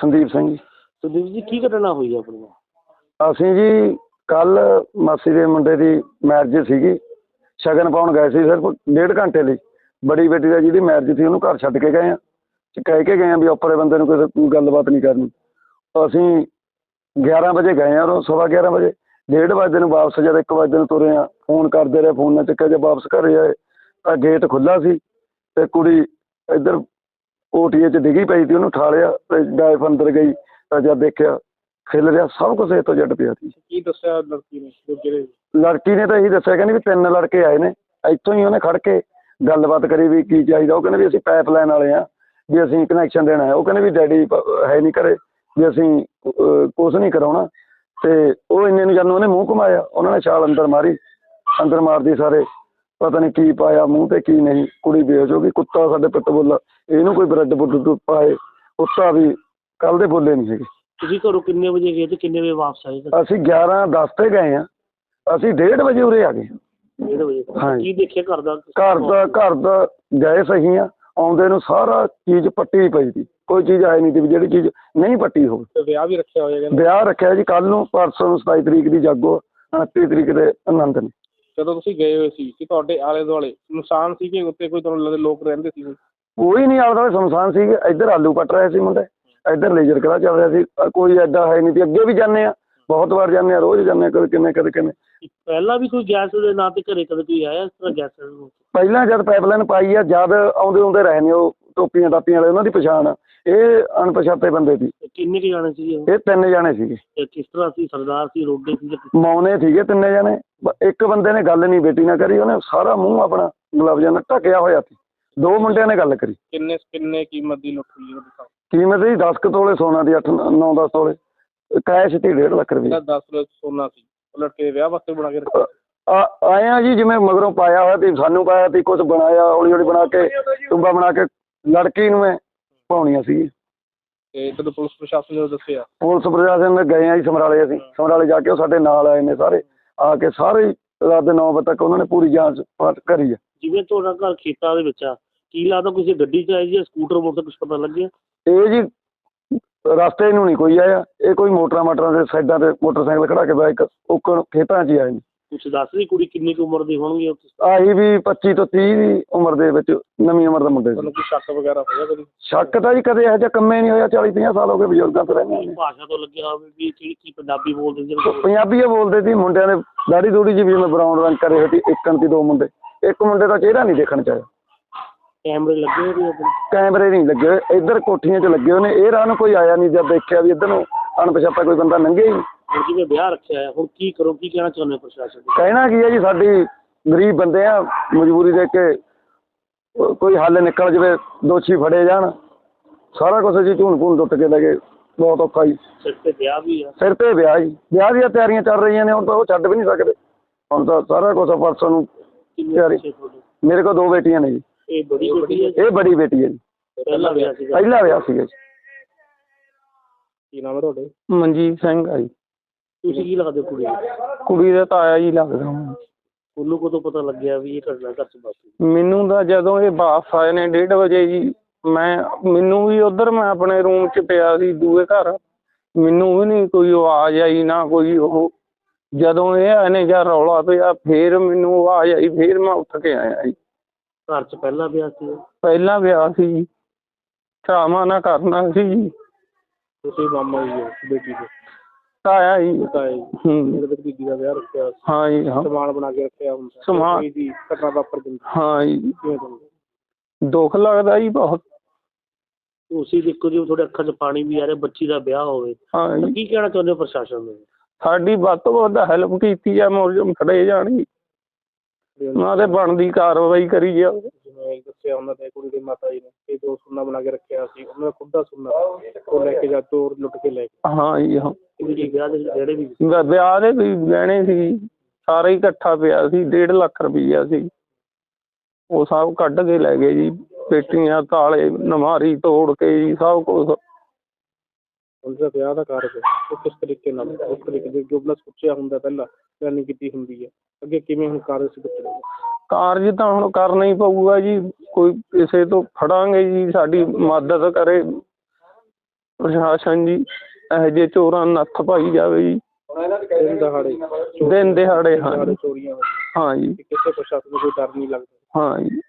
ਸੰਦੀਪ ਸਿੰਘ ਜੀ। ਸੁਦੀਪ ਜੀ ਕੀ ਘਟਨਾ ਹੋਈ ਆਪਣੀ ਅਸੀਂ ਜੀ ਕੱਲ ਮਾਸੀ ਦੇ ਮੁੰਡੇ ਦੀ ਮੈਰਿਜ ਸੀਗੀ। ਸ਼ਗਨ ਪਾਉਣ ਗਏ ਸੀ ਸਿਰਫ ਡੇਢ ਘੰਟੇ ਲਈ। ਬੜੀ ਬੇਟੀ ਦਾ ਜਿਹਦੀ ਮੈਰਿਜ ਸੀ ਉਹਨੂੰ ਘਰ ਛੱਡ ਕੇ ਗਏ ਆ। ਤੇ ਕਹਿ ਕੇ ਗਏ ਆ ਵੀ ਉੱਪਰੇ ਬੰਦੇ ਨੂੰ ਕੋਈ ਕੋਈ ਗੱਲਬਾਤ ਨਹੀਂ ਕਰਨੀ। ਤਾਂ ਅਸੀਂ 11 ਵਜੇ ਗਏ ਆ ਉਹ ਸਵਾ 11 ਵਜੇ। ਡੇਢ ਵਜੇ ਨੂੰ ਵਾਪਸ ਜਦ 1 ਵਜੇ ਨੂੰ ਤੁਰੇ ਆ ਫੋਨ ਕਰਦੇ ਰਹੇ ਫੋਨ ਨਾ ਚੱਕਿਆ ਜੇ ਵਾਪਸ ਘਰੇ ਆਏ ਤਾਂ ਗੇਟ ਖੁੱਲਾ ਸੀ। ਤੇ ਕੁੜੀ ਇੱਧਰ ਓਟੀਏ 'ਚ ਡਿੱਗੀ ਪਈ ਸੀ ਉਹਨੂੰ ਠਾਲਿਆ ਤੇ ਡਾਇਫ ਅੰਦਰ ਗਈ ਤਾਂ ਜਦ ਦੇਖਿਆ ਖਿਲ ਰਿਹਾ ਸਭ ਕੁਝ ਇਹ ਤੋਂ ਜੱਟ ਪਿਆ ਸੀ। ਕੀ ਦੱਸਿਆ ਲੜਕੀ ਨੇ ਜੋ ਜਿਹੜੇ ਲੜਕੀ ਨੇ ਤਾਂ ਇਹੀ ਦੱਸਿਆ ਕਹਿੰਦੀ ਵੀ ਤਿੰਨ ਲੜਕੇ ਆਏ ਨੇ ਇੱਥੋਂ ਹੀ ਉਹਨੇ ਖੜ ਕੇ ਗੱਲਬਾਤ ਕਰੀ ਵੀ ਕੀ ਚਾਹੀਦਾ ਉਹ ਕਹਿੰਦੇ ਵੀ ਅਸੀਂ ਪਾਈਪ ਲਾਈਨ ਵਾਲੇ ਆ ਵੀ ਅਸੀਂ ਕਨੈਕਸ਼ਨ ਦੇਣਾ ਹੈ। ਉਹ ਕਹਿੰਦੇ ਵੀ ਡੈਡੀ ਪ- ਹੈ ਨਹੀਂ ਘਰੇ ਵੀ ਅਸੀਂ ਕੁਝ ਨਹੀਂ ਕਰਾਉਣਾ। ਤੇ ਉਹ ਇੰਨੇ ਨੂੰ ਜਦੋਂ ਉਹਨੇ ਮੂੰਹ ਘੁਮਾਇਆ ਉਹਨਾਂ ਨੇ ਛਾਲ ਅੰਦਰ ਮਾਰੀ ਅੰਦਰ ਮਾਰਦੀ ਸਾਰੇ। ਪਤਾ ਨਹੀਂ ਕੀ ਪਾਇਆ ਮੂੰਹ ਤੇ ਕੀ ਨਹੀਂ ਕੁੜੀ ਬੇਹੋਸ਼ ਹੋ ਗਈ ਕੁੱਤਾ ਸਾਡੇ ਪਿੱਟ ਬੋਲਾ ਇਹਨੂੰ ਕੋਈ ਬ੍ਰੈਡ ਬੁੱਡ ਪਾਏ ਕੁੱਤਾ ਵੀ ਕੱਲ ਦੇ ਬੋਲੇ ਨਹੀਂ ਹੈਗੇ। ਤੁਸੀਂ ਘਰੋਂ ਕਿੰਨੇ ਵਜੇ ਗਏ ਤੇ ਕਿੰਨੇ ਵਜੇ ਵਾਪਸ ਆਏ ਅਸੀਂ 11 10 ਤੇ ਗਏ ਆ ਅਸੀਂ 1:30 ਵਜੇ ਉਰੇ ਆ ਗਏ। ਕਿੰਨੇ ਵਜੇ। ਹਾਂਜੀ। ਕੀ ਦੇਖਿਆ ਘਰ ਦਾ? ਘਰ ਦਾ ਘਰ ਦਾ ਗਏ ਸਹੀ ਆ ਆਉਂਦੇ ਨੂੰ ਸਾਰਾ ਚੀਜ਼ ਪੱਟੀ ਪਈ ਸੀ। ਕੋਈ ਚੀਜ਼ ਆਈ ਨਹੀਂ ਸੀ ਵੀ ਜਿਹੜੀ ਚੀਜ਼ ਨਹੀਂ ਪੱਟੀ ਹੋਵੇ। ਤੇ ਵਿਆਹ ਵੀ ਰੱਖਿਆ ਹੋਇਆ ਕਹਿੰਦੇ? ਵਿਆਹ ਰੱਖਿਆ ਜੀ ਕੱਲ ਨੂੰ ਪਰਸੋਂ ਨੂੰ 27 ਤਰੀਕ ਦੀ ਜਾਗੋ 29 ਤਰੀਕ ਦੇ ਆਨੰਦ ਨੇ। ਜਦੋਂ ਤੁਸੀਂ ਗਏ ਹੋਏ ਸੀ ਕਿ ਤੁਹਾਡੇ ਆਲੇ ਦੁਆਲੇ ਨੁਕਸਾਨ ਸੀ ਕਿ ਉੱਤੇ ਕੋਈ ਤੁਹਾਨੂੰ ਲੱਗਦਾ ਲੋਕ ਰਹਿੰਦੇ ਸੀ? ਕੋਈ ਨਹੀਂ ਆਉਂਦਾ ਸ਼ਮਸ਼ਾਨ ਸੀ। ਇੱਧਰ ਆਲੂ ਪੱਟ ਰਹੇ ਸੀ ਮੁੰਡੇ। ਇੱਧਰ ਲੇਜ਼ਰ ਕਲਾ ਚੱਲ ਰਿਹਾ ਸੀ। ਕੋਈ ਐਡਾ ਹੈ ਨਹੀਂ ਸੀ। ਅੱਗੇ ਵੀ ਜਾਂਦੇ ਆ ਬਹੁਤ ਵਾਰ ਜਾਂਦੇ ਆ ਰੋਜ਼ ਜਾਂਦੇ ਆ ਕਦੇ ਕਿੰਨੇ ਕਦੇ ਕਿੰਨੇ। ਪਹਿਲਾਂ ਵੀ ਕੋਈ ਗੈਸ ਦੇ ਨਾਂ ਤੇ ਘਰੇ ਕਦੇ ਕੋਈ ਆਇਆ ਇਸ ਤਰ੍ਹਾਂ ਗੈਸ ਨੂੰ ਪਹਿਲਾਂ ਜਦ ਪਾਈਪਲਾਈਨ ਪਾਈ ਆ ਜਦ ਆਉਂਦੇ ਆਉਂਦੇ ਰਹੇ ਨੇ ਉਹ। ਟੋਪੀਆਂ ਟਾਪੀਆਂ ਵਾਲੇ ਉਹਨਾਂ ਦੀ ਪਛਾਣ ਆ। ਇਹ ਅਣਪਛਾਤੇ ਬੰਦੇ ਸੀ ਤੇ ਕਿੰਨੇ ਕੁ ਜਾਣੇ ਸੀ ਇਹ ਤਿੰਨ ਜਾਣੇ ਸੀਗੇ। ਤੇ ਕਿਸ ਤਰ੍ਹਾਂ ਸੀ? ਸਰਦਾਰ ਸੀ ਰੋਡੇ ਸੀ ਜਾਂ ਕਿਸ- ਮੌਨੇ ਸੀਗੇ ਤਿੰਨੇ ਜਣੇ। ਬ- ਇੱਕ ਬੰਦੇ ਨੇ ਗੱਲ ਨਹੀਂ ਬੇਟੀ ਨਾਲ ਕਰੀ ਉਹਨੇ ਸਾਰਾ ਮੂੰਹ ਆਪਣਾ ਗੁਲਾਬ ਜਾਨ ਨਾਲ ਢੱਕਿਆ ਹੋਇਆ ਸੀ। ਦੋ ਮੁੰਡਿਆਂ ਨੇ ਗੱਲ ਕਰੀ। ਕਿੰਨੇ ਕਿੰਨੇ ਕੀਮਤ ਦੀ ਲੁੱਟ ਹੋਈ ਕੀਮਤ ਸੀ 10 ਕੁ ਤੋਲੇ ਸੋਨਾ ਦੀ 8 9 10 ਤੋਲੇ। ਕੈਸ਼ ਸੀ 1.5 ਲੱਖ ਰੁਪਏ। ਜਿਹੜਾ 10 ਲੱਖ ਸੋਨਾ ਸੀ ਉਹ ਲੜਕੇ ਦੇ ਵਿਆਹ ਵਾਸਤੇ ਬਣਾ ਕੇ ਰੱਖਿਆ ਆ ਆਏ ਆ ਜੀ ਜਿਵੇਂ ਮਗਰੋਂ ਪਾਇਆ ਹੋਇਆ ਸੀ ਸਾਨੂੰ ਪਾਇਆ ਸੀ ਕੁਝ ਬਣਾਇਆ ਹੌਲੀ ਹੌਲੀ ਬਣਾ ਕੇ ਟੁੰਬਾ ਬਣਾ ਕੇ ਲੜਕੀ ਨੂੰ ਮੈਂ ਪਾਉਣੀਆਂ ਸੀ। ਤੇ ਜਦੋਂ ਪੁਲਿਸ ਪ੍ਰਸ਼ਾਸਨ ਨੇ ਦੱਸਿਆ? ਪੁਲਿਸ ਪ੍ਰਸ਼ਾਸਨ ਦੇ ਗਏ ਆ ਜੀ ਸਮਰਾਲੇ ਅਸੀਂ। ਸਮਰਾਲੇ ਜਾ ਕੇ ਉਹ ਸਾਡੇ ਨਾਲ ਆਏ ਨੇ ਸਾਰੇ। ਆ ਕੇ ਸਾਰੇ ਹੀ ਰਾਤ ਦੇ 9 ਵਜੇ ਤੱਕ ਉਹਨਾਂ ਨੇ ਪੂਰੀ ਜਾਂਚ ਪੜਤਾਲ ਕਰੀ ਆ। ਜਿਵੇਂ ਤੁਹਾਡਾ ਘਰ ਖੇਤਾਂ ਦੇ ਵਿੱਚ ਆ ਕੀ ਲੱਗਦਾ ਕਿਸੇ ਗੱਡੀ 'ਚ ਆਈ ਜਾਂ ਸਕੂਟਰ ਮੋਟਰ ਕੁਝ ਪਤਾ ਲੱਗਿਆ? ਇਹ ਜੀ ਰਸਤੇ ਨੂੰ ਨਹੀਂ ਕੋਈ ਆਇਆ। ਇਹ ਕੋਈ ਮੋਟਰਾਂ ਮਾਟਰਾਂ ਦੇ ਸਾਈਡਾਂ ਤੇ ਮੋਟਰਸਾਈਕਲ ਖੜਾ ਕੇ ਬਾਈਕ ਉੱਕਣ ਖੇਤਾਂ 'ਚ ਹੀ ਆਏ ਨੇ। ਕੁਛ ਦੱਸ ਰਹੀ ਕੁੜੀ ਕਿੰਨੀ ਕੁ ਉਮਰ ਦੀ ਹੋਣਗੀ ਉਹ ਤੁਸੀਂ- ਆਹੀ ਵੀ 25 ਤੋਂ 30 ਦੀ ਉਮਰ ਦੇ ਵਿੱਚ ਨਵੀਂ ਉਮਰ ਦਾ ਮੁੰਡੇ ਸੀ ਤੁਹਾਨੂੰ ਕੋਈ ਸ਼ੱਕ ਵਗੈਰਾ ਹੋਇਆ ਕਦੀ? ਸ਼ੱਕ ਤਾਂ ਜੀ ਕਦੇ ਇਹੋ ਜਿਹਾ ਕੰਮੇ ਨਹੀਂ ਹੋਇਆ 40 50 ਸਾਲ ਹੋ ਗਏ ਬਜ਼ੁਰਗਾਂ ਤੋਂ ਰਹਿੰਦੇ ਨੇ ਭਾਸ਼ਾ ਤੋਂ ਲੱਗਿਆ ਹੋਵੇ ਵੀ ਕੀ ਕੀ ਪੰਜਾਬੀ ਬੋਲਦੇ ਸੀ? ਜਾਂ ਪੰਜਾਬੀ ਹੀ ਬੋਲਦੇ ਸੀ ਮੁੰਡਿਆਂ ਨੇ ਦਾੜੀ ਦੂੜੀ ਜੀ ਵੀ ਜਿਵੇਂ ਬਰਾਊਨ ਰੰਗ ਕਰੇ ਹੋਏ ਸੀ ਇੱਕਣ ਸੀ ਦੋ ਮੁੰਡੇ। ਇੱਕ ਮੁੰਡੇ ਦਾ ਚਿਹਰਾ ਨਹੀਂ ਦੇਖਣ ਚ ਆਇਆ। ਕੈਮਰੇ ਲੱਗੇ ਹੋਏ ਨੇ ਆਪਣੇ? ਕੈਮਰੇ ਨਹੀਂ ਲੱਗੇ ਹੋਏ ਇੱਧਰ ਕੋਠੀਆਂ 'ਚ ਲੱਗੇ ਹੋਏ ਨੇ ਇਹ ਰਾਹ ਨੂੰ ਕੋਈ ਆਇਆ ਨਹੀਂ ਜਦ ਦੇਖਿਆ ਵੀ ਇੱਧਰ ਨੂੰ ਅਣਪਛਾਤਾ ਕੋਈ ਬੰਦਾ ਲੰਘਿਆ ਹੀ। ਹੁਣ ਜਿਵੇਂ ਵਿਆਹ ਰੱਖਿਆ ਹੈ ਹੁਣ ਕੀ ਕਰੋ ਕੀ ਕਹਿਣਾ ਚਾਹੁੰਦੇ ਹੋ ਪ੍ਰਸ਼ਾਸਨ ਨੂੰ ਕਹਿਣਾ ਕੀ ਹੈ ਜੀ ਸਾਡੀ ਗਰੀਬ ਬੰਦੇ ਆ ਮਜਬੂਰੀ ਦੇਖ ਕੇ ਕੋਈ ਹੱਲ ਨਿਕਲ ਜਵੇ ਦੋਸ਼ੀ ਫੜੇ ਜਾਣ। ਸਾਰਾ ਕੁਝ ਜੀ ਝੂਣ ਭੂਣ ਟੁੱਟ ਕੇ ਲੈ ਗਏ ਬਹੁਤ ਔਖਾ ਜੀ। ਸਿਰ ਤੇ ਵਿਆਹ ਵੀ ਆ। ਸਿਰ ਤੇ ਵਿਆਹ ਜੀ। ਵਿਆਹ ਦੀਆਂ ਤਿਆਰੀਆਂ ਚੱਲ ਰਹੀਆਂ ਨੇ ਹੁਣ ਤਾਂ ਉਹ ਛੱਡ ਵੀ ਨਹੀਂ ਸਕਦੇ। ਹੁਣ ਤਾਂ ਸਾਰਾ ਕੁਝ ਪਰਸੋਂ ਨੂੰ ਕਿੰਨੇ ਤਿਆਰੀ। ਬੱਚੇ ਤੁਹਾਡੇ? ਮੇਰੇ ਕੋਲ ਦੋ ਬੇਟੀਆਂ ਨੇ ਜੀ। ਇਹ ਬੜੀ ਬੇਟੀ ਹੈ ਇਹ ਬੜੀ ਬੇਟੀ ਹੈ ਜੀ। ਪਹਿਲਾ ਵਿਆਹ ਸੀਗਾ। ਪਹਿਲਾ ਵਿਆਹ ਸੀਗਾ ਜੀ। ਕੀ ਨਾਮ ਹੈ ਤੁਹਾਡੇ? ਮਨਜੀਤ ਸਿੰਘ ਆ ਜੀ। ਤੁਸੀਂ ਕੀ ਲੱਗਦੇ ਹੋ ਕੁੜੀ ਨੂੰ? ਕੁੜੀ ਦਾ ਤਾਇਆ ਜੀ ਲੱਗਦਾ ਹੁਣ। ਤੁਹਾਨੂੰ ਕਦੋਂ ਪਤਾ ਲੱਗਿਆ ਵੀ ਇਹ ਘਟਨਾ ਘਰ ਚ ਵਾਪਰੀ ਮੈਨੂੰ ਤਾਂ ਜਦੋਂ ਇਹ ਵਾਪਸ ਆਏ ਨੇ 1:30 ਵਜੇ ਜੀ ਮੈਂ ਮੈਨੂੰ ਵੀ ਉਧਰ ਮੈਂ ਆਪਣੇ ਰੂਮ 'ਚ ਪਿਆ ਸੀ ਦੂਏ ਘਰ। ਮੈਨੂੰ ਵੀ ਨਹੀਂ ਕੋਈ ਆਵਾਜ਼ ਆਈ ਨਾ ਕੋਈ ਉਹ। ਜਦੋਂ ਇਹ ਆਏ ਨੇ ਜਾਂ ਰੌਲਾ ਪਿਆ ਫੇਰ ਮੈਨੂੰ ਆਵਾਜ਼ ਆਈ ਫੇਰ ਮੈਂ ਉੱਠ ਕੇ ਆਇਆ ਜੀ। ਘਰ ਚ ਪਹਿਲਾ ਵਿਆਹ ਸੀ ਪਹਿਲਾ ਵਿਆਹ ਸੀ ਜੀ। ਸ਼ਾਮਾਂ ਨਾ ਕਰਨਾ ਸੀ ਜੀ। ਤੁਸੀਂ ਮਾਮਾ ਜੀ ਹੋ ਬੇਟੀ ਦੇ ਤਾਇਆ ਜੀ। ਤਾਂ ਇਹ ਹੂੰ। ਮੇਰੇ ਦਾ ਵਿਆਹ ਰੱਖਿਆ। ਹਾਂ ਜੀ ਹਾਂ। ਸਮਾਨ ਬਣਾ ਕੇ ਰੱਖਿਆ ਸਮਾਨ- ਦੀ ਘਟਨਾ ਵਾਪਰ ਜਾਂਦੀ। ਹਾਂ ਜੀ। ਕਿਵੇਂ ਤੁਹਾਨੂੰ? ਦੁੱਖ ਲੱਗਦਾ ਜੀ ਬਹੁਤ। ਤੁਸੀਂ ਦੇਖੋ ਜੀ ਤੁਹਾਡੇ ਅੱਖਾਂ 'ਚ ਪਾਣੀ ਵੀ ਆ ਰਿਹਾ ਬੱਚੀ ਦਾ ਵਿਆਹ ਹੋਵੇ। ਹਾਂ ਤਾਂ ਜੀ। ਕੀ ਕਹਿਣਾ ਚਾਹੁੰਦੇ ਹੋ ਪ੍ਰਸ਼ਾਸਨ ਨੂੰ? ਸਾਡੀ ਵੱਧ ਤੋਂ ਵੱਧ ਹੈਲਪ ਕੀਤੀ ਆ ਮੁਲਜ਼ਮ ਫੜੇ ਜਾਣ ਜੀ। ਉਹਨਾਂ ਤੇ ਬਣਦੀ ਕਾਰਵਾਈ ਕਰੀ ਜਾਵੇ ਜਿਵੇਂ ਦੱਸਿਆ ਉਹਨਾਂ ਦੇ ਕੁੜੀ ਦੇ ਮਾਤਾ ਜੀ ਨੇ ਇਹ ਦੋ ਸੁੰਨਾ ਬਣਾ ਕੇ ਰੱਖਿਆ ਸੀ ਉਹਨਾਂ ਦਾ ਖੁਦ ਦਾ ਸੁੰਨਾ ਉਹ ਲੈ ਕੇ ਜਾ ਤੋੜ ਲੁੱਟ ਕੇ ਲੈ ਗਏ। ਹਾਂ ਜੀ ਹਾਂ। ਇਹ ਜੀ ਵਿਆਹ ਦੇ ਜਿਹੜੇ ਵੀ ਵਿ- ਵਿਆਹ ਦੇ ਵੀ ਗਹਿਣੇ ਸੀ। ਸਾਰਾ ਹੀ ਇਕੱਠਾ ਪਿਆ ਸੀ 1.5 ਲੱਖ ਰੁਪਈਆ ਸੀ। ਉਹ ਸਭ ਕੱਢ ਕੇ ਲੈ ਗਏ ਜੀ ਪੇਟੀਆਂ ਤਾਲੇ ਨਮਾਰੀ ਤੋੜ ਕੇ ਜੀ ਸਭ ਕੁਝ ਉਹਨਾਂ ਦਾ ਵਿਆਹ ਦਾ ਕਾਰਜ ਹੈ, ਉਹ ਕਿਸ ਤਰੀਕੇ ਨਾਲ ਉਸ ਤਰੀਕੇ ਦੇ ਜੋ ਬਲਾ ਸੋਚਿਆ ਹੁੰਦਾ ਪਹਿਲਾਂ ਪਲੈਨਿੰਗ ਕੀਤੀ ਹੁੰਦੀ ਹੈ ਅੱਗੇ ਕਿਵੇਂ ਹੁਣ ਕਾਰਜ ਸਿੱਧ ਕਰੇਗਾ ਕਾਰਜ ਤਾਂ ਹੁਣ ਕਰਨਾ ਹੀ ਪਊਗਾ ਜੀ ਕੋਈ ਕਿਸੇ ਤੋਂ ਫੜਾਂਗੇ ਜੀ ਸਾਡੀ ਮਦਦ ਕਰੇ ਪ੍ਰਸ਼ਾਸਨ ਜੀ ਇਹੋ ਜਿਹੇ ਚੋਰਾਂ ਨੂੰ ਨੱਥ ਪਾਈ ਜਾਵੇ ਜੀ ਦਿਨ ਦਹਾੜੇ ਚੋਰੀ- ਦਿਨ ਦਿਹਾੜੇ ਹਾਂ ਦਿਹਾੜੇ ਜੀ ਚੋਰੀਆਂ ਹੋ ਹਾਂ ਜੀ ਕਿ ਕਿਸੇ ਪ੍ਰਸ਼ਾਸਨ ਨੂੰ ਕੋਈ ਡਰ ਨਹੀਂ ਲੱਗਦਾ ਹਾਂ ਜੀ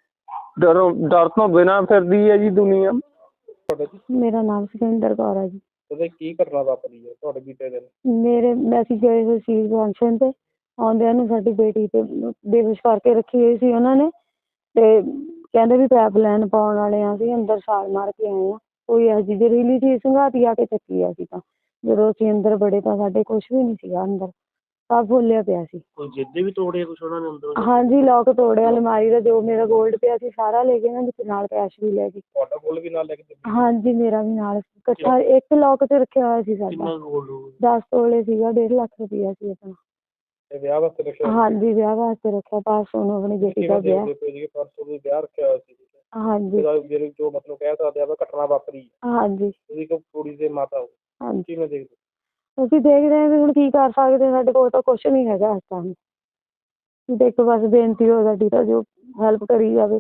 ਡਰੋਂ ਡਰ ਤੋਂ ਬਿਨਾਂ ਫਿਰਦੀ ਹੈ ਜੀ ਦੁਨੀਆ ਤੁਹਾਡਾ ਜੀ ਮੇਰਾ ਨਾਮ ਸੁਖਿੰਦਰ ਕੌਰ ਹੈ ਜੀ ਉਹਦੇ ਕੀ ਘਟਨਾ ਵਾਪਰੀ ਹੈ ਤੁਹਾਡੇ ਬੀਤੇ ਦਿਨ? ਮੇਰੇ ਅਸੀਂ ਗਏ ਹੋਏ ਸੀ ਫੰਕਸ਼ਨ ਤੇ, ਆਉਂਦਿਆਂ ਨੂੰ ਸਾਡੀ ਬੇਟੀ ਤੇ ਬੇਹੋਸ਼ ਕਰਕੇ ਰੱਖੀ ਹੋਈ ਸੀ ਉਹਨਾਂ ਨੇ ਤੇ ਕਹਿੰਦੇ ਵੀ ਪੈਪ ਲੈਣ ਪਾਉਣ ਵਾਲੇ ਆ ਅਸੀਂ ਅੰਦਰ ਛਾਲ ਮਾਰ ਕੇ ਆਏ ਆ। ਕੋਈ ਇਹੋ ਜਿਹੀ ਜ਼ਹਿਰੀਲੀ ਚੀਜ਼ ਸੰਘਾਤੀ ਆ ਕੇ ਚੱਕੀ ਆ ਸੀ ਤਾਂ। ਜਦੋਂ ਅਸੀਂ ਅੰਦਰ ਬੜੇ ਤਾਂ ਸਾਡੇ ਕੁਝ ਵੀ ਨਹੀਂ ਸੀਗਾ ਅੰਦਰ। ਸਭ ਫੁੱਲਿਆ ਪਿਆ ਸੀ। ਕੋਈ ਜਿੱਦੇ ਵੀ ਤੋੜੇ ਕੁਛ ਉਹਨਾਂ ਨੇ ਅੰਦਰ ਹਾਂਜੀ ਲੋਕ ਤੋੜਿਆ ਅਲਮਾਰੀ ਦਾ ਜੋ ਮੇਰਾ 골ਡ ਪਿਆ ਸੀ ਸਾਰਾ ਲੈ ਗਏ ਨਾ ਵਿੱਚ ਨਾਲ ਕੈਸ਼ ਵੀ ਲੈ ਗਏ ਤੁਹਾਡਾ ਕੋਲ ਵੀ ਨਾਲ ਲੈ ਕੇ ਦਿੱਤੀ? ਹਾਂਜੀ ਮੇਰਾ ਵੀ ਨਾਲ। ਇਕੱਠਾ ਇੱਕ ਲੋਕ ਤੇ ਰੱਖਿਆ ਹੋਇਆ ਸੀ ਸਾਡਾ। ਗੋਲਡ 10 ਤੋਲੇ ਸੀਗਾ 1.5 ਲੱਖ ਰੁਪਈਆ ਸੀ ਆਪਣਾ। ਤੇ ਵਿਆਹ ਵਾਸਤੇ ਰੱਖਿਆ ਹਾਂਜੀ ਵਿਆਹ ਵਾਸਤੇ ਰੱਖਿਆ ਪਾਸ ਉਹਨੂੰ ਆਪਣੀ ਬੇਟੀ ਦਾ ਵਿਆਹ। ਦੇਖਦੇ ਪਏ ਜੀ ਪਰਸੋਂ ਵੀ ਵਿਆਹ ਰੱਖਿਆ ਹੋਇਆ ਸੀ। ਹਾਂਜੀ। ਜਿਹੜੇ ਜੋ ਮਤਲਬ ਕਹਿ ਸਕਦੇ ਆਪਾਂ ਘਟਨਾ ਵਾਪਰੀ। ਹੈ। ਹਾਂਜੀ। ਤੁਸੀਂ ਕੋ ਕੁੜੀ ਦੇ ਮਾਤਾ ਹੋ ਹਾਂਜੀ। ਕਿਵੇਂ ਦੇਖਦੇ ਅਸੀਂ ਦੇਖਦੇ ਹਾਂ ਵੀ ਹੁਣ ਕੀ ਕਰ ਸਕਦੇ ਹਾਂ, ਸਾਡੇ ਕੋਲ ਤਾਂ ਕੁਝ ਨਹੀਂ ਹੈਗਾ ਇਸ ਟਾਈਮ ਇੱਕ ਬਸ ਬੇਨਤੀ ਹੋ ਸਾਡੀ ਤਾਂ ਜੋ ਹੈਲਪ ਕਰੀ ਜਾਵੇ।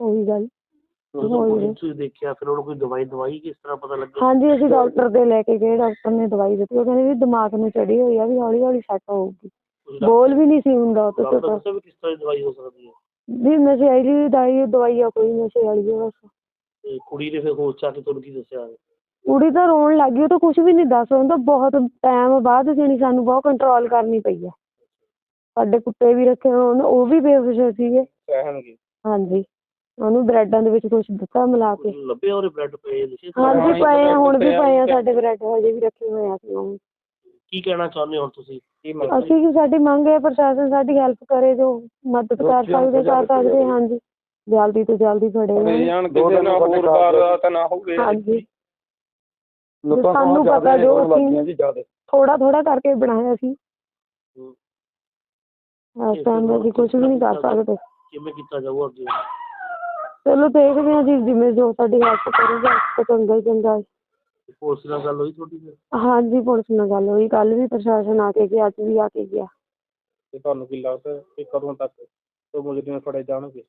ਉਹੀ ਗੱਲ। ਹੋਈ। ਤੁਸੀਂ ਦੇਖਿਆ ਫਿਰ ਉਹਨੂੰ ਕੋਈ ਦਵਾਈ ਦਵਾਈ ਕਿਸ ਤਰ੍ਹਾਂ ਪਤਾ ਲੱਗਾ ਹਾਂਜੀ ਅਸੀਂ ਡਾਕਟਰ ਦੇ ਲੈ ਕੇ ਗਏ ਡਾਕਟਰ ਨੇ ਦਵਾਈ ਦਿੱਤੀ। ਉਹ ਕਹਿੰਦੇ ਵੀ ਦਿਮਾਗ ਨੂੰ ਚੜੀ ਹੋਈ ਆ ਵੀ ਹੌਲੀ ਹੌਲੀ ਸੈੱਟ ਹੋਊਗੀ। ਬੋਲ ਵੀ ਨਹੀਂ ਸੀ ਹੁੰਦਾ ਉਹ ਤੋਂ ਡਾਕਟਰ ਵੀ ਕਿਸ ਤਰ੍ਹਾਂ ਦੀ ਦਵਾਈ ਹੋ ਸਕਦੀ ਹੈ? ਵੀ ਨਸ਼ੇ ਵਾਲੀ ਦਵਾਈ ਦਵਾਈ ਆ ਕੋਈ ਨਸ਼ੇ ਵਾਲੀ ਆ ਬਸ। ਕੁੜੀ ਨੇ ਫਿਰ ਹੋਸ਼ ਚ ਕੇ ਤੁਹਾਨੂੰ ਕੀ ਦੱਸਿਆ? ਕੁੜੀ ਤਾਂ ਰੋਣ ਲੱਗ ਗਈ ਉਹ ਤਾਂ ਕੁਝ ਵੀ ਨਹੀਂ ਦੱਸ ਹੁੰਦਾ ਬਹੁਤ ਟਾਈਮ ਬਾਅਦ ਜਾਣੀ ਸਾਨੂੰ ਬਹੁਤ ਕੰਟਰੋਲ ਕਰਨੀ ਪਈ ਆ। ਸਾਡੇ ਕੁੱਤੇ ਵੀ ਰੱਖੇ ਹੋਣ ਉਹ ਵੀ ਬੇਹੋਸ਼ ਸੀਗੇ। ਸਹਿਣਗੇ। ਹਾਂਜੀ ਉਹਨੂੰ ਬ੍ਰੈਡਾਂ ਦੇ ਵਿੱਚ ਕੁਝ ਦਿੱਤਾ ਮਿਲਾ ਕੇ। ਲੱਭੇ ਉਹਦੇ ਬਲੱਡ ਪਏ ਲਿਖੇ ਹਾਂਜੀ ਪਏ ਆ ਹੁਣ ਵੀ ਪਏ ਆ ਸਾਡੇ ਬ੍ਰੈਡ ਹਜੇ ਵੀ ਰੱਖੇ ਹੋਏ ਆ ਅਸੀਂ ਉਹ ਕੀ ਕਹਿਣਾ ਚਾਹੁੰਦੇ ਹੋ ਤੁਸੀਂ? ਕੀ ਅਸੀਂ ਵੀ ਸਾਡੀ ਮੰਗ ਹੈ ਪ੍ਰਸ਼ਾਸਨ ਸਾਡੀ ਹੈਲਪ ਕਰੇ ਜੋ ਮਦਦ ਕਰ ਸਕਦੇ ਕਰ ਸਕਦੇ ਹਾਂਜੀ। ਜਲਦੀ ਤੋਂ ਜਲਦੀ ਫੜੇ ਜਾਣ। ਕਿਸੇ ਦਿਨ ਨਾਲ ਹੋਰ ਵਾਰਦਾਤ ਨਾ ਹੋਵੇ। ਹਾਂਜੀ। ਲੁੱਟਾਂ ਸਾਨੂੰ ਪਤਾ ਜੋ ਅਸੀਂ- ਗਈਆਂ ਜੀ ਜ਼ਿਆਦਾ। ਥੋੜਾ ਥੋੜਾ ਕਰਕੇ ਬਣਾਇਆ ਸੀ। ਇਸ ਟਾਈਮ ਅਸੀਂ ਕੁਝ ਵੀ ਨਹੀਂ ਕਰ ਸਕਦੇ। ਕਿਵੇਂ ਕੀਤਾ ਜਾਊਗਾ ਅੱਗੇ? ਚਲੋ ਦੇਖਦੇ ਹਾਂ ਜੀ ਜਿਵੇਂ ਜੋ ਸਾਡੀ ਹੈਲਪ ਕਰੂਗਾ ਤਾਂ ਚੰਗਾ ਹੀ ਚੰਗਾ ਹੈ। ਪੁਲਿਸ ਨਾਲ ਗੱਲ ਹੋਈ ਤੁਹਾਡੀ ਫਿਰ? ਹਾਂਜੀ ਪੁਲਿਸ ਨਾਲ ਗੱਲ ਹੋਈ। ਕੱਲ ਵੀ ਪ੍ਰਸ਼ਾਸਨ ਆ ਕੇ ਗਿਆ ਅੱਜ ਵੀ ਆ ਕੇ ਗਿਆ। ਤੇ ਤੁਹਾਨੂੰ ਕੀ ਲੱਗਦਾ ਕਿ ਕਦੋਂ ਤੱਕ ਉਹ ਮੁਜਰਮ ਫੜੇ ਜਾਣਗੇ?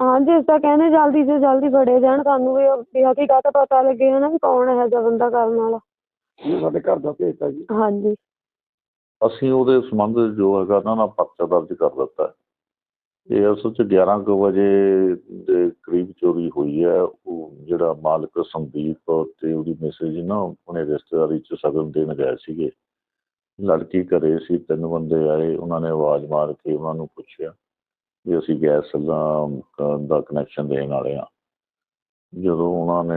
ਹਾਂਜੀ ਇਸ ਤਾਂ ਕਹਿੰਦੇ ਜਲਦੀ ਤੋਂ ਜਲਦੀ ਫੜੇ ਜਾਣ ਸਾਨੂੰ ਵੀ ਵੀ ਹਕੀਕਤ ਪਤਾ ਲੱਗੇ ਨਾ ਵੀ ਕੌਣ ਇਹੋ ਜਿਹਾ ਬੰਦਾ ਕਰਨ ਵਾਲਾ। ਇਹ ਸਾਡੇ ਘਰ ਦਾ ਭੇਜਤਾ ਜੀ। ਹਾਂਜੀ। ਅਸੀਂ ਉਹਦੇ ਸੰਬੰਧ ਜੋ ਹੈਗਾ ਉਹਨਾਂ ਨਾਲ ਪਰਚਾ ਦਰਜ ਕਰ ਦਿੱਤਾ ਹੈ। ਇਹ ਅਸਲ 'ਚ 11 ਕੁ ਵਜੇ ਦੇ ਕਰੀਬ ਚੋਰੀ ਹੋਈ ਹੈ। ਉਹ ਜਿਹੜਾ ਮਾਲਕ ਸੰਦੀਪ ਤੇ ਉਹਦੀ ਮੈਸੇਜ ਨਾ ਆਪਣੇ ਰਿਸ਼ਤੇਦਾਰੀ 'ਚ ਸ਼ਗਨ ਦੇਣ ਗਏ ਸੀਗੇ। ਲੜਕੀ ਘਰੇ ਸੀ ਤਿੰਨ ਬੰਦੇ ਆਏ ਉਹਨਾਂ ਨੇ ਆਵਾਜ਼ ਮਾਰ ਕੇ ਉਹਨਾਂ ਨੂੰ ਪੁੱਛਿਆ। ਵੀ ਅਸੀਂ ਗੈਸ ਦਾ ਦਾ ਕਨੈਕਸ਼ਨ ਦੇਣ ਵਾਲੇ ਆ ਜਦੋਂ ਉਹਨਾਂ ਨੇ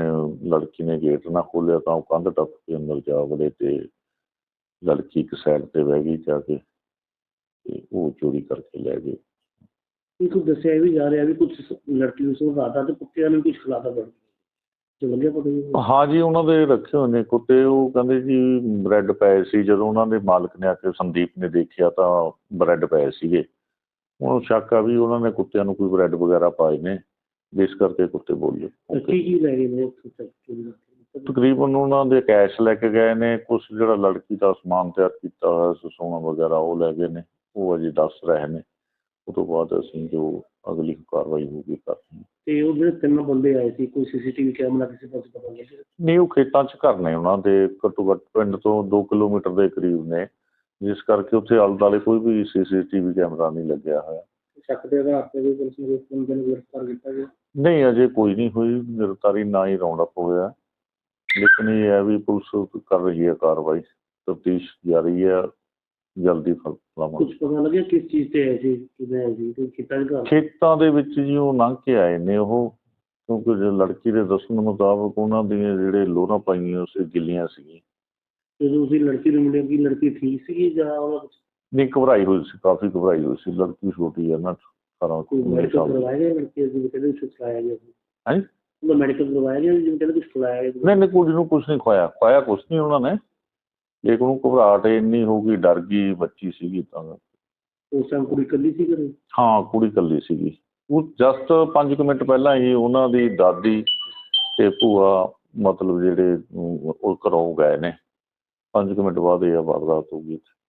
ਲੜਕੀ ਨੇ ਗੇਟ ਨਾ ਖੋਲ੍ਹਿਆ ਤਾਂ ਉਹ ਕੰਧ ਟੱਪ ਕੇ ਅੰਦਰ ਜਾ ਵੜੇ ਤੇ ਲੜਕੀ ਇੱਕ ਸਾਈਡ ਤੇ ਬਹਿ ਗਈ ਜਾ ਕੇ ਤੇ ਉਹ ਚੋਰੀ ਕਰਕੇ ਲੈ ਗਏ। ਇਹ ਕੁਝ ਦੱਸਿਆ ਵੀ ਜਾ ਰਿਹਾ ਵੀ ਕੁਝ ਲੜਕੀ ਨੂੰ ਸਮਝਾਤਾ ਤੇ ਕੁੱਤਿਆਂ ਨੇ ਕੁਝ ਖਿਲਾਤਾ ਬੜ ਤੇ ਲੱਗਿਆ ਪਤਾ ਜੀ ਹਾਂ ਜੀ ਉਹਨਾਂ ਦੇ ਰੱਖੇ ਹੋਏ ਨੇ ਕੁੱਤੇ। ਉਹ ਕਹਿੰਦੇ ਜੀ ਬ੍ਰੈਡ ਪਏ ਸੀ। ਜਦੋਂ ਉਹਨਾਂ ਦੇ ਮਾਲਕ ਨੇ ਆ ਕੇ ਸੰਦੀਪ ਨੇ ਦੇਖਿਆ ਤਾਂ ਬ੍ਰੈਡ ਪਏ ਸੀਗੇ। ਉਹਨੂੰ ਸ਼ੱਕ ਆ ਵੀ ਉਹਨਾਂ ਨੇ ਕੁੱਤਿਆਂ ਨੂੰ ਕੋਈ ਬ੍ਰੈਡ ਵਗੈਰਾ ਪਾਏ ਨੇ ਜਿਸ ਕਰਕੇ ਕੁੱਤੇ ਬੋਲੇ। ਤੇ ਕੀ ਕੀ ਲੈ ਗਏ ਨੇ ਉੱਥੋਂ? ਤਕਰੀਬਨ ਉਹਨਾਂ ਦੇ ਕੈਸ਼ ਲੈ ਕੇ ਗਏ ਨੇ ਕੁਝ ਜਿਹੜਾ ਲੜਕੀ ਦਾ ਸਮਾਨ ਤਿਆਰ ਕੀਤਾ ਹੋਇਆ ਸੀ ਸੋਨਾ ਵਗੈਰਾ ਉਹ ਲੈ ਗਏ ਨੇ ਉਹ ਅਜੇ ਦੱਸ ਰਹੇ ਨੇ। ਉਹ ਤੋਂ ਬਾਅਦ ਅਸੀਂ ਜੋ ਅਗਲੀ ਕਾਰਵਾਈ ਹੋਊਗੀ ਕਰਦੇ ਹਾਂ। ਤੇ ਉਹ ਜਿਹੜੇ ਤਿੰਨ ਬੰਦੇ ਆਏ ਸੀ ਕੋਈ ਸੀਸੀਟੀਵੀ ਕੈਮਰਾ ਕਿਸੇ ਪਾਸੇ ਪਤਾ ਲੱਗਿਆ ਨਹੀਂ ਉਹ ਖੇਤਾਂ 'ਚ ਘਰ ਨੇ ਉਹਨਾਂ ਦੇ ਘੱਟੋ ਘੱਟ ਪਿੰਡ ਤੋਂ 2 ਕਿਲੋਮੀਟਰ ਦੇ ਕਰੀਬ ਨੇ। ਜਿਸ ਕਰਕੇ ਉੱਥੇ ਆਲੇ ਦੁਆਲੇ ਕੋਈ ਵੀ ਸੀਸੀਟੀਵੀ ਕੈਮਰਾ ਨਹੀਂ ਲੱਗਿਆ ਹੋਇਆ। ਸ਼ੱਕ ਦੇ ਆਧਾਰ ਤੇ ਵੀ ਪੁਲਿਸ ਨੇ ਉਸ ਬੰਦੇ ਨੂੰ ਗ੍ਰਿਫਤਾਰ ਕੀਤਾ ਗਿਆ? ਨਹੀਂ ਅਜੇ ਕੋਈ ਨਹੀਂ ਹੋਈ। ਗ੍ਰਿਫਤਾਰੀ ਨਾ ਹੀ ਰੌਂਡ ਅਪ ਹੋਇਆ। ਲੇਕਿਨ ਇਹ ਹੈ ਵੀ ਪੁਲਿਸ ਕਰ ਰਹੀ ਹੈ ਕਾਰਵਾਈ। ਤਫਤੀਸ਼ ਜਾਰੀ ਹੈ। ਜਲਦੀ ਫਲ ਲਾਵਾਂਗੇ ਕੁਝ ਪਤਾ ਲੱਗਿਆ ਕਿਸ ਚੀਜ਼ ਤੇ ਆਏ ਸੀ ਕਿਵੇਂ ਆਏ ਸੀ ਕੋਈ ਕੀਤਾ ਘਰ? ਖੇਤਾਂ ਦੇ ਵਿੱਚ ਜੀ ਉਹ ਲੰਘ ਕੇ ਆਏ ਨੇ ਉਹ। ਕਿਉਂਕਿ ਜੇ ਲੜਕੀ ਦੇ ਦੱਸਣ ਮੁਤਾਬਕ ਉਹਨਾਂ ਦੀਆਂ ਜਿਹੜੇ ਲੋਰਾਂ ਪਾਈਆਂ ਸੀ ਗਿੱਲੀਆਂ ਸੀਗੀਆਂ। ਜਦੋਂ ਤੁਸੀਂ ਲੜਕੀ ਨੂੰ ਮਿਲੇ ਕੀ ਲੜਕੀ ਠੀਕ ਸੀਗੀ ਜਾਂ ਉਹਦਾ ਕੁਛ- ਨਹੀਂ ਘਬਰਾਈ ਹੋਈ ਸੀ ਕਾਫੀ ਘਬਰਾਈ ਹੋਈ ਸੀ। ਲੜਕੀ ਛੋਟੀ ਹੈ ਨਾ ਸਾਰਾ ਕੋਈ ਮੇਰੇ ਮੈਡੀਕਲ ਸਾਹਮਣੇ। ਕਰਵਾਇਆ ਗਿਆ ਲੜਕੀ ਦੀ ਕਹਿੰਦੇ ਕੁਝ ਖਿਲਾਇਆ ਗਿਆ ਸੀ? ਹਾਂਜੀ? ਉਹਦਾ ਮੈਡੀਕਲ ਕਰਵਾਇਆ ਗਿਆ ਜਿਵੇਂ ਕਹਿੰਦੇ ਕੁਝ ਖਿਲਾਇਆ ਗਿਆ ਨਹੀਂ ਨਹੀਂ ਕੁੜੀ ਨੂੰ ਕੁਝ ਨਹੀਂ ਖਵਾਇਆ। ਖਵਾਇਆ ਕੁਝ ਨਹੀਂ ਉਹਨਾਂ ਨੇ। ਲੇਕਿਨ ਉਹ ਘਬਰਾਹਟ ਇੰਨੀ ਹੋ ਗਈ ਡਰ ਗਈ ਬੱਚੀ ਸੀਗੀ ਤਾਂ। ਉਸ ਟਾਈਮ ਕੁੜੀ ਇਕੱਲੀ ਸੀ ਘਰੇ? ਹਾਂ ਕੁੜੀ ਇਕੱਲੀ ਸੀਗੀ। ਉਹ ਜਸਟ 5 ਮਿੰਟ ਪਹਿਲਾਂ ਹੀ ਉਹਨਾਂ ਦੀ ਦਾਦੀ ਤੇ ਭੂਆ ਮਤਲਬ ਜਿਹੜੇ ਅਮ, ਉਹ ਘਰੋਂ ਗਏ ਨੇ। ਪੰਜ ਕੁ ਮਿੰਟ ਬਾਅਦ ਇਹ ਵਾਰਦਾਤ ਹੋ ਗਈ ਇੱਥੇ।